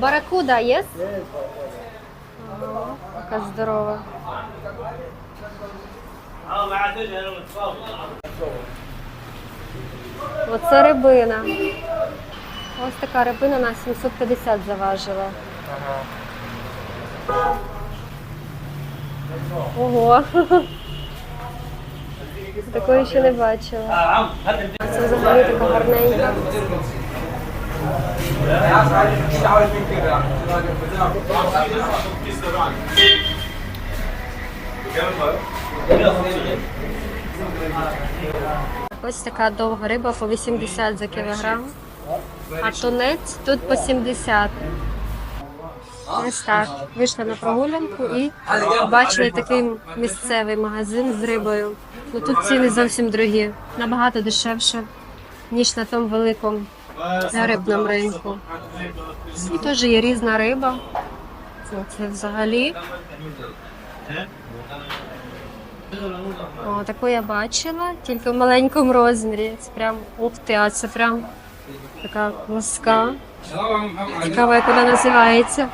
Баракуда є? Яка здорова. Оце рибина. Ось така рибина на 750 заважила. Ого. Такої ще не бачила. Це взагалі така гарненька. Ось така довга риба по 80 за кілограм. А тунець тут по 70. Ось так. Вийшла на прогулянку і бачили такий місцевий магазин з рибою. Ну тут ціни зовсім другі, набагато дешевше, ніж на тому великому рибному ринку. І теж є різна риба. Це взагалі. О, таку я бачила, тільки в маленькому розмірі. Це прям ух а це прям така ласка. Цікаво, як вона називається.